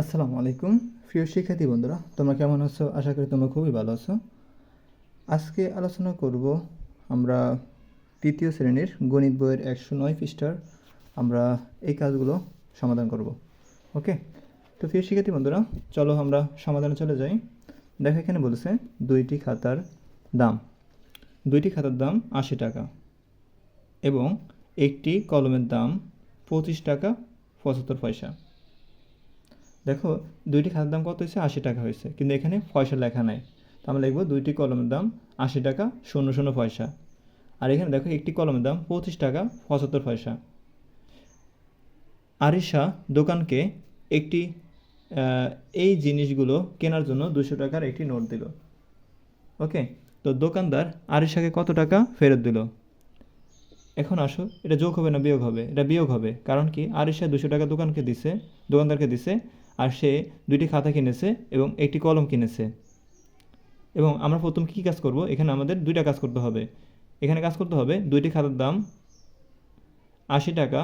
আসসালামু আলাইকুম। প্রিয় শিক্ষার্থী বন্ধুরা, তোমরা কেমন আছো? আশা করি তোমরা খুবই ভালো আছো। আজকে আলোচনা করব আমরা তৃতীয় শ্রেণির গণিত বইয়ের একশো নয় পৃষ্ঠার আমরা এই কাজগুলো সমাধান করব। ওকে? তো প্রিয় শিক্ষার্থী বন্ধুরা, চলো আমরা সমাধানে চলে যাই। দেখো এখানে বলেছে দুইটি খাতার দাম। দুইটি খাতার দাম আশি টাকা এবং একটি কলমের দাম পঁচিশ টাকা পঁচাত্তর পয়সা। দেখো, দুইটি খাতার দাম কত হয়েছে? আশি টাকা হয়েছে। কিন্তু এখানে পয়সা লেখা নাই। তো আমরা লিখব দুইটি কলমের দাম আশি টাকা, শূন্য শূন্য পয়সা। আর এখানে দেখো, একটি কলমের দাম পঁচিশ টাকা, পঁচাত্তর পয়সা। আরিশা দোকানকে একটি এই জিনিসগুলো কেনার জন্য দুশো টাকার একটি নোট দিল। ওকে? তো দোকানদার আরিশাকে কত টাকা ফেরত দিল? এখন আসো, এটা যোগ হবে না বিয়োগ হবে? এটা বিয়োগ হবে। কারণ কি? আরিশা দুশো টাকা দোকানকে দিছে, দোকানদারকে দিছে আর সে দুইটি খাতা কিনেছে এবং একটি কলম কিনেছে। এবং আমরা প্রথম কী কাজ করব? এখানে আমাদের দুইটা কাজ করতে হবে। এখানে কাজ করতে হবে দুইটি খাতার দাম আশি টাকা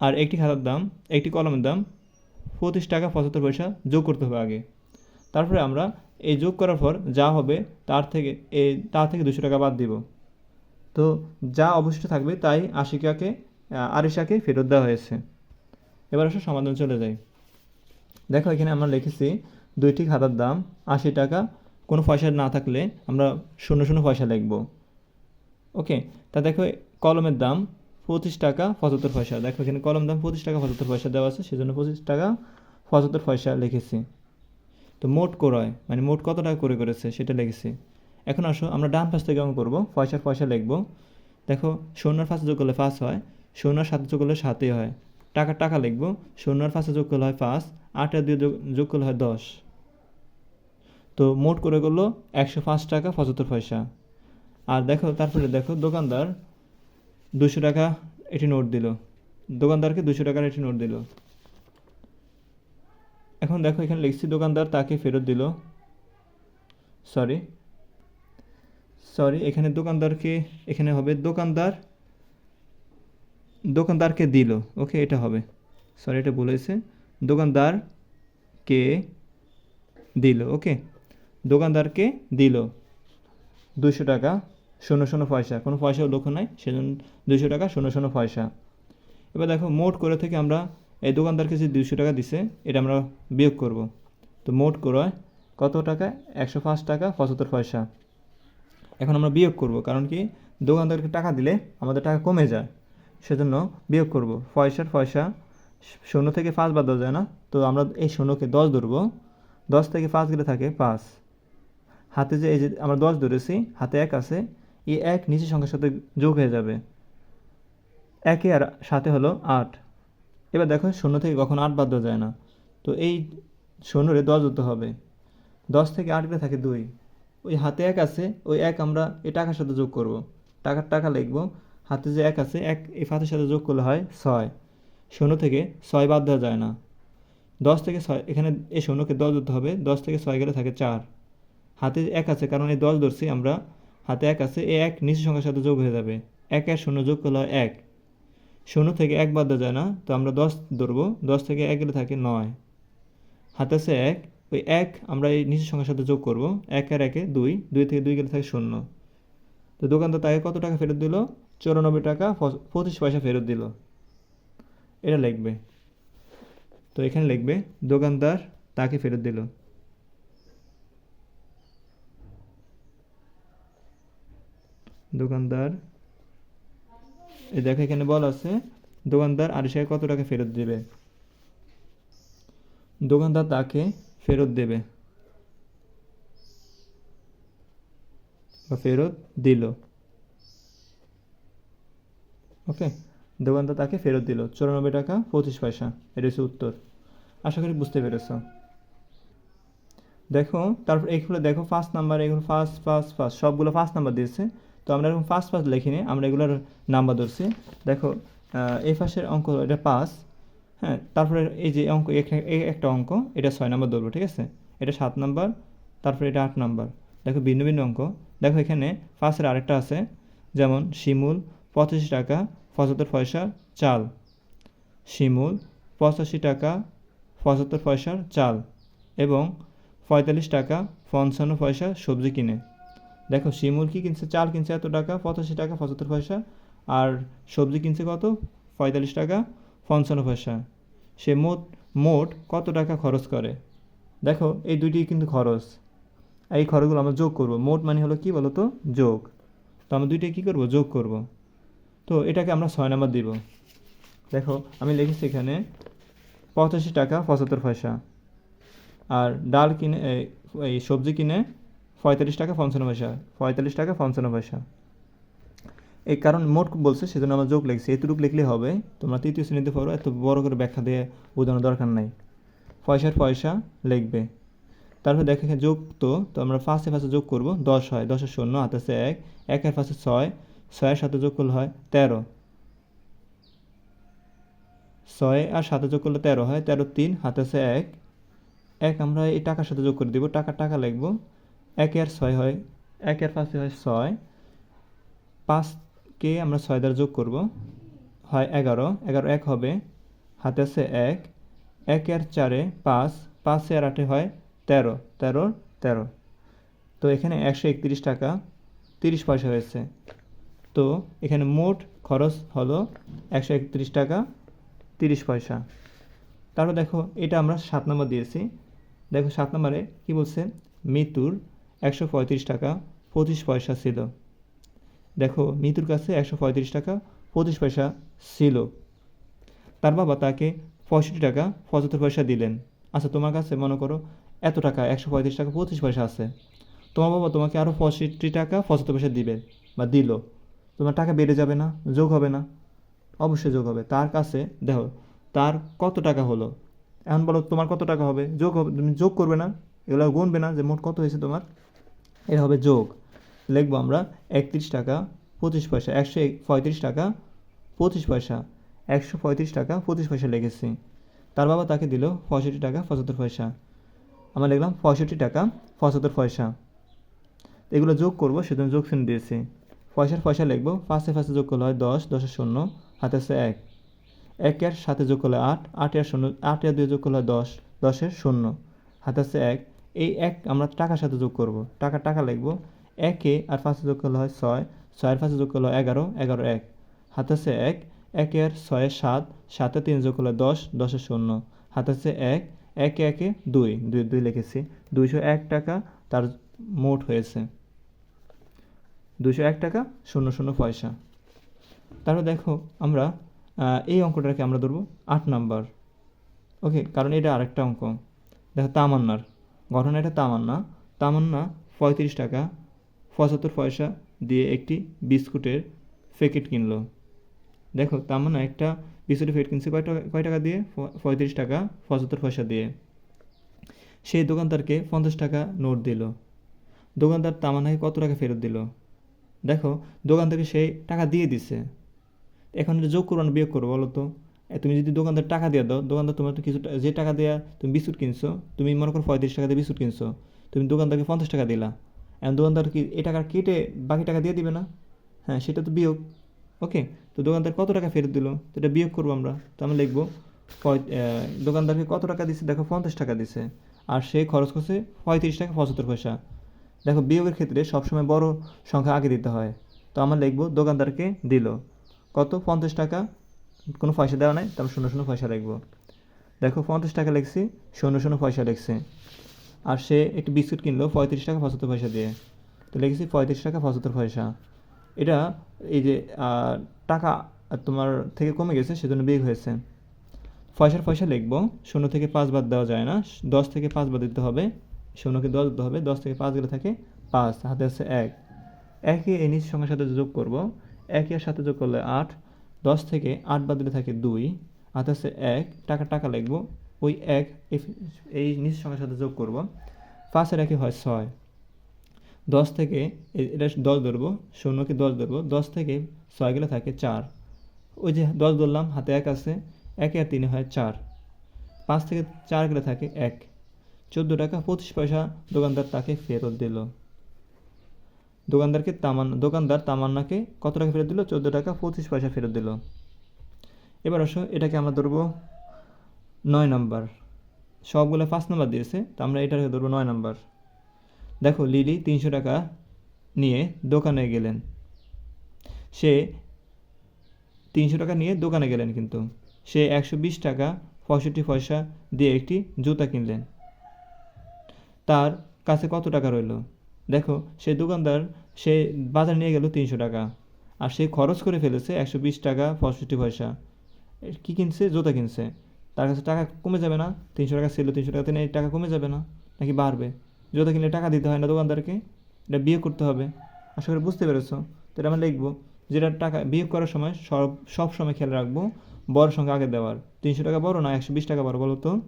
আর একটি খাতার দাম, একটি কলমের দাম পঁচিশ টাকা পঁচাত্তর পয়সা যোগ করতে হবে আগে। তারপরে আমরা এই যোগ করার পর যা হবে তার থেকে এই তার থেকে দুশো টাকা বাদ দিব। তো যা অবশিষ্ট থাকবে তাই আশিকাকে আরিশাকে ফেরত দেওয়া হয়েছে। এবার আসলে সমাধান চলে যাই। দেখো, এখানে আমরা লিখেছি দুইটি খাতার দাম আশি টাকা। কোনো পয়সা না থাকলে আমরা শূন্য শূন্য পয়সা লিখব। ওকে? তা দেখো, কলমের দাম পঁচিশ টাকা পঁচাত্তর পয়সা। দেখো, এখানে কলম দাম পঁচিশ টাকা পঁচাত্তর পয়সা দেওয়া আছে, সেজন্য পঁচিশ টাকা পঁচাত্তর পয়সা লিখেছি। তো মোট ক্রয় মানে মোট কত টাকা করে করেছে, সেটা লিখেছি। এখন আসো, আমরা ডান পাশ থেকে কেমন করব। পয়সার পয়সা লিখব। দেখো, শূন্যর পাশে যোগ করলে পাঁচ হয়, শূন্যর সাথে যোগ করলে সাতই হয়। টাকা টাকা লিখব। শূন্যর পাশে যোগ করলে হয় পাঁচ, আট আর দুই যোগ- করলে হয় দশ। তো মোট করে করল একশো পাঁচ টাকা পঁচাত্তর পয়সা। আর দেখো, তারপরে দেখো, দোকানদার দুশো টাকা এটি নোট দিল। দোকানদারকে দুশো টাকার একটি নোট দিল। এখন দেখো, এখানে লিখছি, দোকানদার তাকে ফেরত দিল। সরি সরি এখানে দোকানদারকে, এখানে হবে দোকানদার দোকানদারকে দিল। ওকে, এটা হবে। সরি এটা হয়েছে। দোকানদারকে দিল, ওকে? দোকানদারকে দিল। দুশো টাকা, শূন্য শূন্য পয়সা। কোনো পয়সাও লক্ষ্য নাই, সেজন্য দুশো টাকা, শূন্য শূন্য পয়সা। এবার দেখো, মোট করে থেকে আমরা এই দোকানদারকে যে দুশো টাকা দিছে, এটা আমরা বিয়োগ করব। তো মোট করে কত টাকা? একশো পাঁচ টাকা, পঁচাত্তর পয়সা। এখন আমরা বিয়োগ করব, কারণ কি? দোকানদারকে টাকা দিলে আমাদের টাকা কমে যায়। সেজন্য বিয়োগ করব। পয়সার পয়সা শূন্য থেকে পাঁচ বাদ দেওয়া যায় না। তো আমরা এই শূন্যকে দশ ধরবো। দশ থেকে পাঁচ গেলে থাকে পাঁচ। হাতে যে এই যে আমরা দশ ধরেছি, হাতে এক আছে, এই এক নিচের সংখ্যার সাথে যোগ হয়ে যাবে। একে আর সাথে হলো আট। এবার দেখো শূন্য থেকে কখনো আট বাদ দেওয়া যায় না। তো এই শূন্যরে দশ ধরতে হবে। দশ থেকে আট গেলে থাকে দুই। ওই হাতে এক আছে, ওই এক আমরা এই টাকার সাথে যোগ করব। টাকার টাকা লিখব হাতে যে এক আছে, এক এই ফাতের সাথে যোগ করলে হয় ছয়। শূন্য থেকে ছয় বাদ দেওয়া যায় না। দশ থেকে ছয়, এখানে এই শূন্যকে দশ ধরতে হবে, দশ থেকে ছয় গেলে থাকে চার। হাতে এক আছে, কারণ এই দশ ধরছি আমরা, হাতে এক আছে এই এক নিচের সংখ্যার সাথে যোগ হয়ে যাবে। এক আর শূন্য যোগ করলে হয় এক। শূন্য থেকে এক বাদ দেওয়া যায় না, তো আমরা দশ ধরবো, দশ থেকে এক গেলে থাকে নয়। হাতে আছে এক, ওই এক আমরা এই নিচের সংখ্যার সাথে যোগ করব, এক আর একে দুই দুই থেকে দুই গেলে থাকে শূন্য। তো দোকানদার তাকে কত টাকা ফেরত দিল? চৌরানব্বই টাকা পঁচ- পঁচিশ পয়সা ফেরত দিল। এটা লিখবে। তো এখানে লিখবে, দোকানদার তাকে ফেরত দিল। দোকানদার এই দেখো এখানে বল আছে, দোকানদার আরিশাকে কত টাকা ফেরত দেবে? দোকানদার তাকে ফেরত দেবে। বা ফেরত দিল। ওকে, দোকানদার তাকে ফেরত দিল। চুরানব্বই টাকা, পঁচিশ পয়সা। এটা হচ্ছে উত্তর। আশা করি বুঝতে পেরেছ। দেখো, তারপর এইগুলো দেখো ফার্স্ট নাম্বার এগুলো ফার্স্ট ফার্স্ট ফার্স্ট সবগুলো ফার্স্ট নাম্বার দিয়েছে। তো আমরা এরকম ফার্স্ট ফার্স্ট লিখিনি আমরা এগুলোর নাম্বার ধরছি। দেখো এই ফার্স্টের অঙ্ক, এটা পাঁচ হ্যাঁ তারপরে এই যে অঙ্ক একটা অঙ্ক, এটা ছয় নাম্বার ধরবো, ঠিক আছে? এটা সাত নাম্বার তারপরে এটা আট নাম্বার দেখো, ভিন্ন ভিন্ন অঙ্ক। দেখো, এখানে ফার্স্টের আরেকটা আছে, যেমন শিমুল পঁচাশি টাকা, পঁচাত্তর পয়সা, চাল। শিমুল, পঁচাশি টাকা, পঁচাত্তর পয়সার চাল এবং পঁয়তাল্লিশ টাকা, পঞ্চান্ন পয়সা সবজি কিনে। দেখো, শিমুল কি কিনছে? চাল কিনছে এত টাকা, পঁচাশি টাকা, পঁচাত্তর পয়সা। আর সবজি কিনছে কত? পঁয়তাল্লিশ টাকা, পঞ্চান্ন পয়সা। সে মোট মোট কত টাকা খরচ করে? দেখো, এই দুইটি কিন্তু খরচ। এই খরচগুলো আমরা যোগ করব। মোট মানে হলো কি বলো তো যোগ। তো আমরা দুইটাই কী করব? যোগ করব। তো এটাকে আমরা ছয় নাম্বার দিব। দেখো, আমি লিখেছি এখানে, পঁচাশি টাকা পঁচাত্তর পয়সা। আর ডাল কিনে এই- সবজি কিনে পঁয়তাল্লিশ টাকা পঞ্চান্ন পয়সা, পঁয়তাল্লিশ টাকা পঞ্চান্ন পয়সা। এই কারণ মোট বলছে, সেজন্য আমরা যোগ লিখছি। এতটুকু লিখলে হবে, তোমরা তৃতীয় শ্রেণীতে পড়ো, এত বড় করে ব্যাখ্যা দিয়ে বোঝানোর দরকার নাই। পয়সার পয়সা লিখবে। তারপর দেখা যোগ তো তো আমরা ফার্স্টে ফার্স্টে যোগ করব, দশ হয়, দশের শূন্য হাতে এক, একের ফার্স্টে ছয় ছয়ের সাথে যোগ করলে হয় তেরো। ছয় আর সাথে যোগ করলে তেরো হয়, তেরো তিন, হাতে আছে এক। এক আমরা এই টাকার সাথে যোগ করে দিব, টাকা টাকা লিখব। এক আর ছয় হয়, এক আর পাঁচে হয় ছয়। পাঁচকে আমরা ছয় দ্বারা যোগ করব, হয় এগারো। এগারো এক হবে, হাতে আছে এক। এক আর চারে পাঁচ পাঁচ আর আটে হয় তেরো। তেরো তেরো। তো এখানে একশো একত্রিশ টাকা, তিরিশ পয়সা হয়েছে। তো এখানে মোট খরচ হলো একশো একত্রিশ টাকা, তিরিশ পয়সা। তারপর দেখো, এটা আমরা সাত নম্বর দিয়েছি। দেখো সাত নম্বরে কী বলছে? মৃত্যুর একশো পঁয়ত্রিশ টাকা, পঁচিশ পয়সা ছিল। দেখো মৃত্যুর কাছে একশো পঁয়ত্রিশ টাকা, পঁচিশ পয়সা ছিল। তার বাবা তাকে পঁয়ষট্টি টাকা, পঁচাত্তর পয়সা দিলেন। আচ্ছা তোমার কাছে মনে করো এত টাকা, একশো পঁয়ত্রিশ টাকা, পঁচিশ পয়সা আছে। তোমার বাবা তোমাকে আরও পঁয়ষট্টি টাকা, পঁচাত্তর পয়সা দিবে বা দিল। তোমার টাকা বেড়ে যাবে না, যোগ হবে না। অবশ্যই যোগ হবে। তার কাছে, দেখো, তার কত টাকা হলো? এখন বলো তোমার কত টাকা হবে? যোগ হবে, তুমি যোগ করবে না, এগুলো গুনবে না যে মোট কত হয়েছে তোমার? এটা হবে যোগ। লিখব আমরা, একত্রিশ টাকা পঁচিশ পয়সা, একশো পঁয়ত্রিশ টাকা পঁচিশ পয়সা, একশো পঁয়ত্রিশ টাকা পঁচিশ পয়সা লিখেছি। তার বাবা তাকে দিল পঁয়ষট্টি টাকা পঁচাত্তর পয়সা। আমরা লিখলাম পঁয়ষট্টি টাকা পঁচাত্তর পয়সা। এগুলো যোগ করব, সেজন্য যোগ চিহ্ন দিয়েছি। পয়সার পয়সা লিখব। ফার্স্টে ফার্স্টে যোগ করলে হয় দশ, দশের শূন্য, হাতে আছে এক। একের সাথে যোগ করলে আট আট আর শূন্য আট আর দুই যোগ করলে হয় দশ, দশের শূন্য, হাতে আছে এক। এই এক আমরা টাকার সাথে যোগ করব। টাকা টাকা লিখব। একে আর পাঁচে যোগ করলে হয় ছয়, ছয়ের পাঁচে যোগ করলে হয় এগারো এগারো এক, হাতে আছে এক। একে আর ছয়ের সাত, সাতে তিন যোগ করলে দশ, দশের শূন্য, হাতে আছে এক। একে একে দুই দুই দুই লিখেছি। দুইশো এক টাকা তার মোট হয়েছে। দুশো এক টাকা, শূন্য শূন্য পয়সা। তারপর দেখো আমরা এই অঙ্কটাকে আমরা ধরবো আট নাম্বার। ওকে, কারণ এটা আরেকটা অঙ্ক। দেখো তামান্নার। ঘটনা এটা তামান্না। তামান্না পঁয়ত্রিশ টাকা, পঁচাত্তর পয়সা দিয়ে একটি বিস্কুটের প্যাকেট কিনলো। দেখো তামান্না একটা বিস্কুটের প্যাকেট কিনছে কয় টাকা কয় টাকা দিয়ে? পঁয়ত্রিশ টাকা, পঁচাত্তর পয়সা দিয়ে। সেই দোকানদারকে পঞ্চাশ টাকা নোট দিল। দোকানদার তামান্নাকে কত টাকা ফেরত দিল? দেখো দোকানদারকে সেই টাকা দিয়ে দিছে। এখন এটা যোগ করব না বিয়োগ করব বলো তো? তুমি যদি দোকানদার টাকা দিয়ে দাও, দোকানদার তোমার কিছু যে টাকা দেওয়া তুমি বিস্কুট কিনছো, তুমি মনে করো পঁয়ত্রিশ টাকা দিয়ে বিস্কুট কিনছো, তুমি দোকানদারকে পঞ্চাশ টাকা দিলা। এখন দোকানদার কি এ টাকা কেটে বাকি টাকা দিয়ে দিবে না? হ্যাঁ সেটা তো বিয়োগ। ওকে, তো দোকানদার কত টাকা ফেরত দিল? তো এটা বিয়োগ করব আমরা। তো আমরা লিখব দোকানদারকে কত টাকা দিছে? দেখো, পঞ্চাশ টাকা দিছে। আর সে খরচ করছে পঁয়ত্রিশ টাকা পঁচাত্তর পয়সা। দেখো, বিয়োগের ক্ষেত্রে সবসময় বড় সংখ্যা আগে দিতে হয়। তো আমরা লিখব, দোকানদারকে দিল। কত? পঞ্চাশ টাকা। কোনো পয়সা দেওয়া নাই, তো আমরা শূন্য শূন্য পয়সা লিখব। দেখো, পঞ্চাশ টাকা লিখছি, শূন্য শূন্য পয়সা লিখছে। আর সে একটি বিস্কুট কিনলো, পঁয়ত্রিশ টাকা পঁচাত্তর পয়সা দিয়ে। তো লিখেছি, পঁয়ত্রিশ টাকা পঁচাত্তর পয়সা। এটা এই যে টাকা তোমার থেকে কমে গেছে, সেজন্য বিয়োগ হয়েছে। পয়সার পয়সা লিখব, শূন্য থেকে পাঁচ বাদ দেওয়া যায় না, দশ থেকে পাঁচ বাদ দিতে হবে। শূন্যকে দশ দিতে হবে, দশ থেকে পাঁচ গেলে থাকে পাঁচ, হাতে আছে এক। একে এই নিজ সংখ্যার সাথে যোগ করব। একের সাথে যোগ করলে আট, দশ থেকে আট বাদ দিলে থাকে দুই, হাতে আছে এক, টাকা টাকা লিখব। ওই এক এই- এই নিজ সংখ্যার সাথে যোগ করব। পাঁচের একে হয় ছয়। দশ থেকে এটা দশ ধরবো, শূন্যকে দশ ধরবো, দশ থেকে ছয় গেলে থাকে চার। ওই যে দশ ধরলাম, হাতে এক আছে, একে আর তিনে হয় চার। পাঁচ থেকে চার গেলে থাকে এক। চোদ্দ টাকা পঁচিশ পয়সা দোকানদার তাকে ফেরত দিল। দোকানদারকে তামান্না দোকানদার তামান্নাকে কত টাকা ফেরত দিল? চোদ্দ টাকা পঁচিশ পয়সা ফেরত দিল। এবার আসো, এটাকে আমরা ধরবো নয় নাম্বার। সবগুলো পাঁচ নাম্বার দিয়েছে, তো আমরা এটাকে ধরবো নয় নাম্বার। দেখো, লিলি তিনশো টাকা নিয়ে দোকানে গেলেন। সে তিনশো টাকা নিয়ে দোকানে গেলেন কিন্তু। সে একশো বিশ টাকা পঁয়ষট্টি পয়সা দিয়ে একটি জুতা কিনলেন। তার কাছে কত টাকা রইল? দেখো সে দোকানদার, সে বাজার নিয়ে গেল তিনশো টাকা। আর সে খরচ করে ফেলেছে একশো বিশ টাকা পঁয়ষট্টি পয়সা। কী কিনছে? জুতা কিনছে। তার কাছে টাকা কমে যাবে না? তিনশো টাকা ছিল, তিনশো টাকাতে নেই টাকা কমে যাবে না? নাকি বাড়বে? জুতা কিনলে টাকা দিতে হয় না দোকানদারকে? এটা বিয়ে করতে হবে। আশা করি বুঝতে পেরেছ? তো এটা আমরা লিখব, যেটা টাকা বিয়োগ করার সময় সব সব সময় খেয়াল রাখব, বড় সংখ্যা আগে দেওয়ার। তিনশো টাকা বড় না, একশো বিশ টাকা বড়, বলো তো?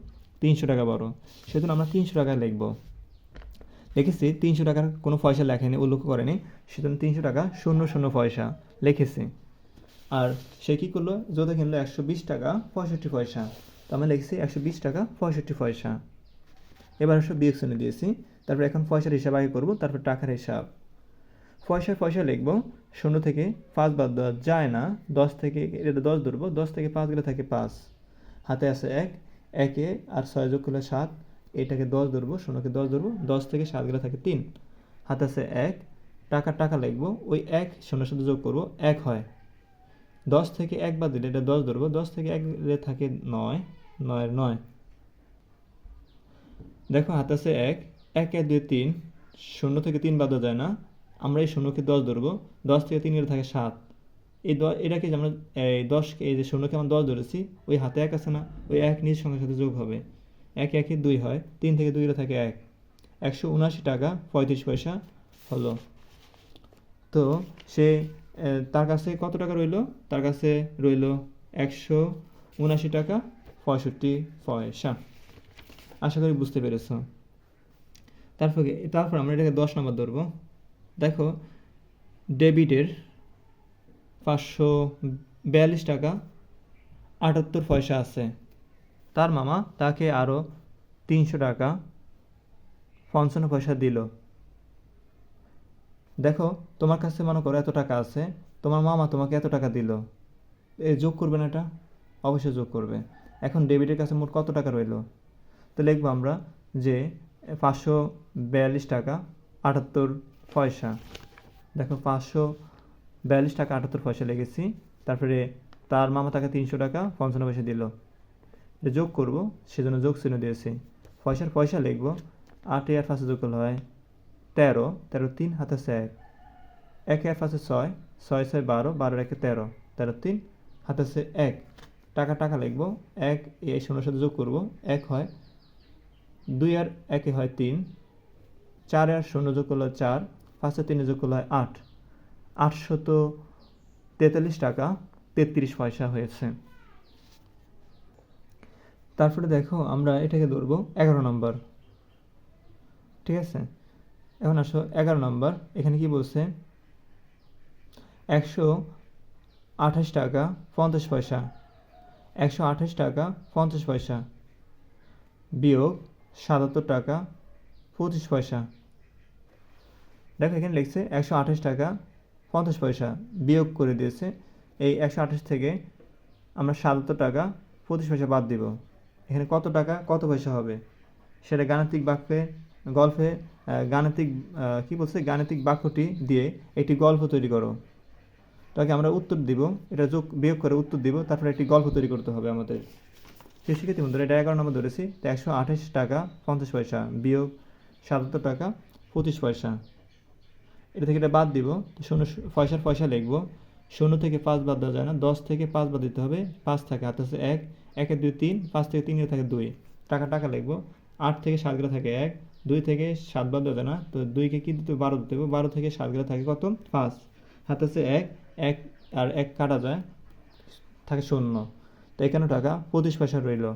তিনশো টাকা বড়। সেজন্য আমরা তিনশো টাকা লিখব। লিখেছি, তিনশো টাকার কোনো পয়সা লেখেনি, উল্লেখ করেনি, সেজন্য তিনশো টাকা শূন্য শূন্য পয়সা লিখেছি। আর সে কী করল? জোতা কিনলো একশো বিশ টাকা পঁয়ষট্টি পয়সা। তো আমরা লিখেছি একশো বিশ টাকা পঁয়ষট্টি পয়সা। এবার আসলে বিয়োগ শ্রেণি দিয়েছি, তারপর এখন পয়সার হিসাব আগে করব, তারপর টাকার হিসাব। পয়সার পয়সা লিখব, শূন্য থেকে পাঁচ বাদ দেওয়া যায় না, দশ থেকে, এটা দশ ধরবো, দশ থেকে পাঁচ গেলে থাকে পাঁচ। হাতে আছে এক একে আর ছয় যোগ করলে সাত, এটাকে দশ ধরবো, শূন্যকে দশ ধরবো, দশ থেকে সাত গেলে থাকে তিন। হাতে আছে এক, টাকা টাকা লিখব, ওই এক শূন্যের সাথে যোগ করব, এক হয়। দশ থেকে এক বাদ দিলে এটা দশ ধরবো, দশ থেকে এক দিলে থাকে নয়, নয়ের নয়। দেখো হাতে আছে এক এক এক দুই তিন, শূন্য থেকে তিন বাদ যায় না, আমরা এই শূন্যকে দশ ধরবো, দশ থেকে তিন গেলে থাকে সাত। এই এটাকে আমরা, এই দশকে এই যে শূন্যকে আমরা দশ ধরেছি, ওই হাতে এক আছে না, ওই এক নিজ সংখ্যার সাথে যোগ হবে। এক, একে দুই হয়, তিন থেকে দুই গেলে থাকে এক। একশো উনআশি টাকা, পঁয়ত্রিশ পয়সা হলো। তো সে তার কাছে কত টাকা রইল? তার কাছে রইল একশো উনআশি টাকা, পঁয়ষট্টি পয়সা। আশা করি বুঝতে পেরেছ। তারপর তারপর আমরা এটাকে দশ নম্বর ধরবো। দেখো, ডেবিটের পাঁচশো বিয়াল্লিশ টাকা, আটাত্তর পয়সা আছে। তার মামা তাকে আরও তিনশো টাকা পঞ্চান্ন পয়সা দিল। দেখো, তোমার কাছে মনে করো এত টাকা আছে, তোমার মামা তোমাকে এত টাকা দিল। এ যোগ করবে না এটা? অবশ্যই যোগ করবে। এখন ডেবিটের কাছে মোট কত টাকা রইল? তো লিখব আমরা যে পাঁচশো বিয়াল্লিশ টাকা, আটাত্তর পয়সা। দেখো, পাঁচশো বিয়াল্লিশ টাকা আটাত্তর পয়সা লেগেছি। তারপরে তার মামা তাকে তিনশো টাকা পঞ্চান্ন পয়সা দিল। যোগ করব, সেজন্য যোগ চিহ্ন দিয়েছি। পয়সার পয়সা লিখব, আট আর পাঁচে যোগ করলে হয় তেরো তেরো তিন, হাতে এক। একে আর পাঁচে ছয় ছয় ছয় বারো, বারোর একে তেরো তেরো তিন, হাতে এক। টাকা টাকা লিখব, এক এই শূন্যর সাথে যোগ করব, এক হয় দুই আর একে হয় তিন, চার আর শূন্য যোগ করলে চার, পাঁচে তিনে যোগ করলে হয় আট। আটশত তেতাল্লিশ টাকা, তেত্রিশ পয়সা হয়েছে। তারপরে দেখো আমরা এটাকে ধরবো এগারো নম্বর। ঠিক আছে? এখন আসো এগারো নম্বর। এখানে কি বলছে? একশো আঠাশ টাকা, পঞ্চাশ পয়সা। একশো আঠাশ টাকা, পঞ্চাশ পয়সা। বিয়োগ সাতাত্তর টাকা, পঁচিশ পয়সা। দেখো এখানে লিখছে একশো আঠাশ টাকা পঞ্চাশ পয়সা বিয়োগ করে দিয়েছে। এই একশো আঠাশ থেকে আমরা সাতাত্তর টাকা পঁচিশ পয়সা বাদ দিব। এখানে কত টাকা, কত পয়সা হবে? সেটা গাণিতিক বাক্যে, গল্পে গাণিতিক কি বলছে? গাণিতিক বাক্যটি দিয়ে একটি গল্প তৈরি করো। তাকে আমরা উত্তর দিব, এটা যোগ, বিয়োগ করে উত্তর দিব, তারপরে একটি গল্প তৈরি করতে হবে আমাদের। শিক্ষার্থী বন্ধুরা, এটা এগারো নম্বর ধরেছি, তো একশো আঠাশ টাকা পঞ্চাশ পয়সা বিয়োগ সাতাত্তর টাকা পঁচিশ পয়সা। এটা থেকে এটা বাদ দিব। তো শূন্য পয়সার পয়সা লিখব। শূন্য থেকে পাঁচ বাদ দেওয়া যায় না। দশ থেকে পাঁচ বাদ দিতে হবে। পাঁচ থাকে হাতে আছে এক। একে দুই তিন, পাঁচ থেকে তিন থাকে দুই। টাকা টাকা লিখব। আট থেকে সাত গেলে থাকে এক। দুই থেকে সাত বাদ দেওয়া যায় না। তো দুইকে কি দিতে বারো দিতে হবে। বারো থেকে সাত গেলে থাকে কত? পাঁচ। হাতে আছে এক। এক আর এক কাটা যায়, থাকে শূন্য। তো একান্ন টাকা পঁচিশ পয়সা রইল।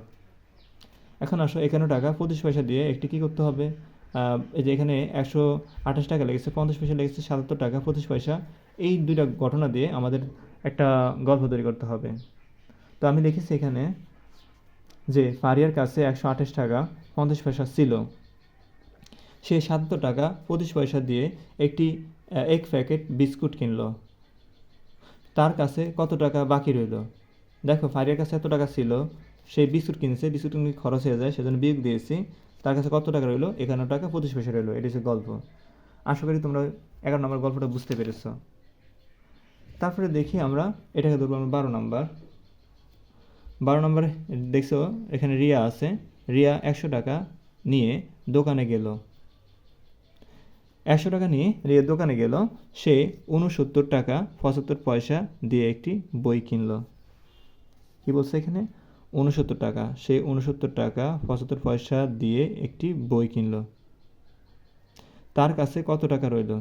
এখন আসো, একান্ন টাকা পঁচিশ পয়সা দিয়ে একটি কী করতে হবে? এই যে এখানে একশো আঠাশ টাকা লেগেছে, পঞ্চাশ পয়সা লেগেছে, সাতাত্তর টাকা, পঁচিশ পয়সা, এই দুইটা ঘটনা দিয়ে আমাদের একটা গল্প তৈরি করতে হবে। তো আমি লিখেছি এখানে যে ফারিয়ার কাছে একশো আঠাশ টাকা, পঞ্চাশ পয়সা ছিল। সে সাতাত্তর টাকা, পঁচিশ পয়সা দিয়ে একটি এক প্যাকেট বিস্কুট কিনলো। তার কাছে কত টাকা বাকি রইল? দেখো, ফারিয়ার কাছে এত টাকা ছিল, সে বিস্কুট কিনেছে, বিস্কুট কিনে খরচ হয়ে যায়, সেজন্য বিয়োগ দিয়েছি। তার কাছে কত টাকা রইল? একান্ন টাকা, পঁচিশ পয়সা রইল। এটি হচ্ছে গল্প। আশা করি তোমরা এগারো নম্বর গল্পটা বুঝতে পেরেছ। তারপরে দেখি আমরা, এটাকে ধরবো আমরা বারো নম্বর। বারো নম্বরে, দেখছ, এখানে রিয়া আছে। রিয়া একশো টাকা নিয়ে দোকানে গেল। একশো টাকা নিয়ে রিয়া দোকানে গেল। সে উনসত্তর টাকা, পঁচাত্তর পয়সা দিয়ে একটি বই কিনলো। কি বলছে এখানে? উনসত্তর টাকা। সে উনসত্তর টাকা পঁচাত্তর পয়সা দিয়ে একটি বই কিনলো। তার কাছে কত টাকা রইল?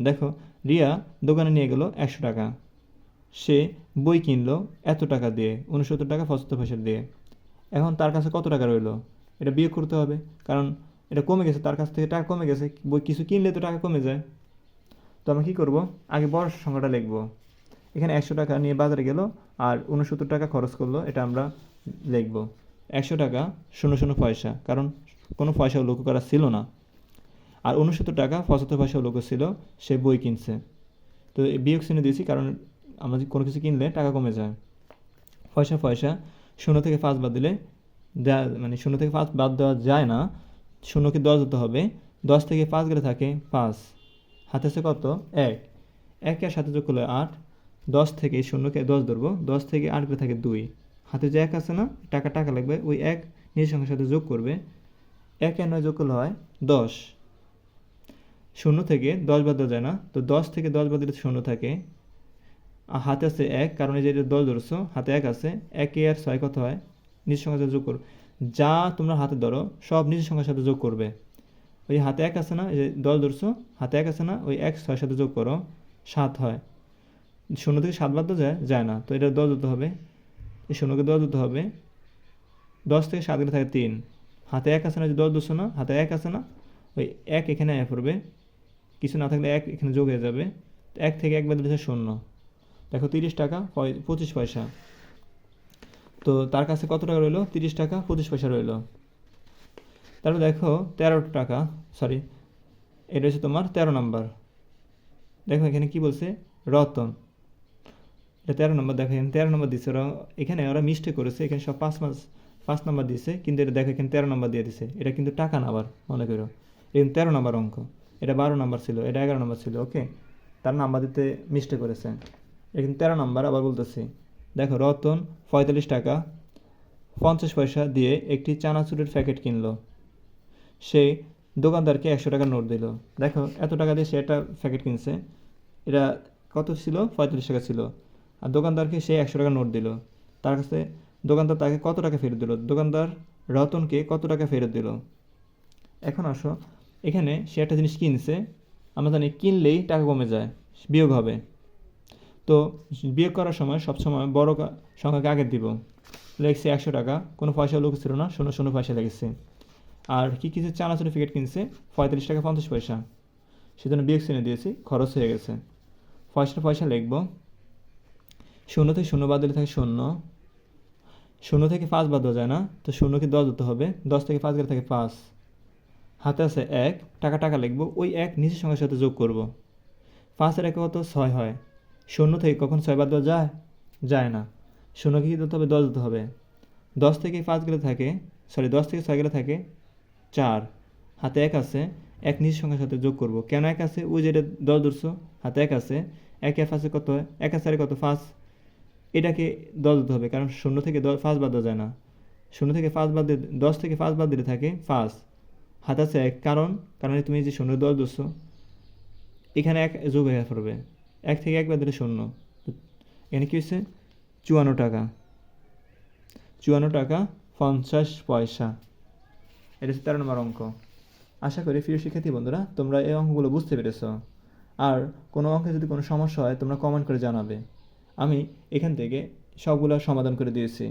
দেখো, রিয়া দোকানে নিয়ে গেল একশো টাকা। সে বই কিনলো এত টাকা দিয়ে উনসত্তর টাকা পঁচাত্তর পয়সা দিয়ে। এখন তার কাছে কত টাকা রইল? এটা বিয়োগ করতে হবে, কারণ এটা কমে গেছে, তার কাছ থেকে টাকা কমে গেছে। বই কিছু কিনলে তো টাকা কমে যায়। তো আমরা কী করব? আগে বড় সংখ্যাটা লিখব। এখানে একশো টাকা নিয়ে বাজারে গেল আর উনসত্তর টাকা খরচ করল, এটা আমরা লিখব। একশো টাকা শূন্য শূন্য পয়সা, কারণ কোনো পয়সা লক্ষ্য করা ছিল না। আর উনসত্তর টাকা পঁচাত্তর পয়সা লোক ছিল, সে বই কিনছে। তো বিয়োগ শ্রেণি দিয়েছি, কারণ আমরা কোনো কিছু কিনলে টাকা কমে যায়। পয়সা পয়সা, শূন্য থেকে পাঁচ বাদ দিলে দেয়া মানে শূন্য থেকে পাঁচ বাদ দেওয়া যায় না। শূন্যকে দশ দিতে হবে, দশ থেকে পাঁচ গেলে থাকে পাঁচ। হাতে আছে কত? এক। একের সাথে যোগ করলে আট দশ থেকে শূন্যকে দশ ধরবো, দশ থেকে আট গেলে থাকে দুই। হাতে যে এক আছে না, টাকা টাকা লাগবে, ওই এক নিজের সঙ্গে সাথে যোগ করবে। এক আর নয় যোগ করলে হয় দশ। শূন্য থেকে দশ বাদ দেওয়া যায় না, তো দশ থেকে দশ বাদ শূন্য থাকে। আর হাতে আছে এক, কারণ এই যে দশ ধরছো, হাতে এক আছে, একে আর ছয় কত হয়? নিজের সঙ্গে সাথে যোগ করো। যা তোমরা হাতে ধরো, সব নিজের সঙ্গে সাথে যোগ করবে। ওই হাতে এক আছে না, এই যে দশ ধরছো, হাতে এক আছে না, ওই এক, ছয়ের সাথে যোগ করো, সাত হয়। শূন্য থেকে সাত বাদ দেওয়া যায় যায় না। তো এটা দশ দিতে হবে। এই শূন্যকে দশ দিতে হবে। দশ থেকে সাত গেলে থাকে তিন। হাতে এক আছে না যে দশ ধরছো না, হাতে এক আছে না, ওই এক এখানে আয়া পড়বে কিছু না থাকলে এক এখানে যোগ হয়ে যাবে। তো এক থেকে এক বাদ দিলে শূন্য। দেখো তিরিশ টাকা পঁচিশ পয়সা। তো তার কাছে কত টাকা রইল? তিরিশ টাকা, পঁচিশ পয়সা রইল। তারপর দেখো তেরো টাকা সরি এটা হচ্ছে তোমার তেরো নাম্বার। দেখো এখানে কি বলছে? রতন। এটা তেরো নম্বর দেখো, এখানে তেরো নম্বর দিচ্ছে ওরা, এখানে ওরা মিস্টেক করেছে, এখানে সব পাঁচ মাস, পাঁচ নম্বর দিয়েছে কিন্তু এটা দেখো, এখানে তেরো নম্বর দিয়ে দিছে। এটা কিন্তু টাকা না আবার, মনে করো। এখানে তেরো নম্বর অঙ্ক। এটা বারো নম্বর ছিল, এটা এগারো নম্বর ছিল, ওকে? তার নাম্বার দিতে মিস্টেক করেছে। এখানে তেরো নম্বর আবার বলতেছি। দেখো, রতন পঁয়তাল্লিশ টাকা, পঞ্চাশ পয়সা দিয়ে একটি চানাচুরের প্যাকেট কিনলো। সে দোকানদারকে একশো টাকা নোট দিল। দেখো, এত টাকা দিয়ে সে একটা প্যাকেট কিনছে। এটা কত ছিল? পঁয়তাল্লিশ টাকা ছিল। আর দোকানদারকে সে একশো টাকা নোট দিল। তার কাছে দোকানদার তাকে কত টাকা ফেরত দিল? দোকানদার রতনকে কত টাকা ফেরত দিল? এখন আসো, এখানে সে একটা জিনিস কিনছে। আমরা জানি কিনলেই টাকা কমে যায়, বিয়োগ হবে। তো বিয়োগ করার সময় সবসময় বড় সংখ্যাকে আগে দিব। লেগেছে একশো টাকা, কোনো পয়সা লোক ছিল না শূন্য শূন্য পয়সা লেগেছে। আর কি, কিছু চানাচুরি প্যাকেট কিনছে, পঁয়তাল্লিশ টাকা পঞ্চাশ পয়সা। সেজন্য বিয়োগ শ্রেণি দিয়েছি, খরচ হয়ে গেছে। পয়সা পয়সা লিখব। শূন্য থেকে শূন্য বাদ দিলে থাকে শূন্য। শূন্য থেকে পাঁচ বাদ দেওয়া যায় না, তো শূন্যকে দশ দিতে হবে। দশ থেকে পাঁচ গেলে থাকে পাঁচ। হাতে আছে এক, টাকা টাকা লিখব, ওই এক নিচের সংখ্যার সাথে যোগ করব। পাঁচের একে কত? ছয় হয়। শূন্য থেকে কখন ছয় বাদ দেওয়া যায়? যায় না। শূন্যকে কী দিতে হবে? দশ দিতে হবে। দশ থেকে পাঁচ গেলে থাকে সরি দশ থেকে ছয় গেলে থাকে চার। হাতে এক আছে, এক নিজ সংখ্যার সাথে যোগ করব। কেন এক আছে? ওই যেটা দশ ধরছো। হাতে এক আছে, এক এফ আছে কত এক আছে কত? পাঁচ। এটাকে দশ দিতে হবে, কারণ শূন্য থেকে দশ পাঁচ বাদ দেওয়া যায় না। শূন্য থেকে পাঁচ বাদ দিয়ে দশ থেকে পাঁচ বাদ দিলে থাকে পাঁচ। হাত আছে এক, কারণ কারণ তুমি যে শূন্য দশ ধরছো এখানে এক যোগ হয়ে পড়বে। এক থেকে এক বাদ দিলে শূন্য। এখানে কী হচ্ছে চুয়ান্ন টাকা। চুয়ান্ন টাকা পঞ্চাশ পয়সা। এটা হচ্ছে তেরো নম্বর অঙ্ক। আশা করি প্রিয় শিক্ষার্থী বন্ধুরা, তোমরা এই অঙ্কগুলো বুঝতে পেরেছ। আর কোনো অঙ্কে যদি কোনো সমস্যা হয়, তোমরা কমেন্ট করে জানাবে। আমি এখান থেকে সবগুলো সমাধান করে দিয়েছি।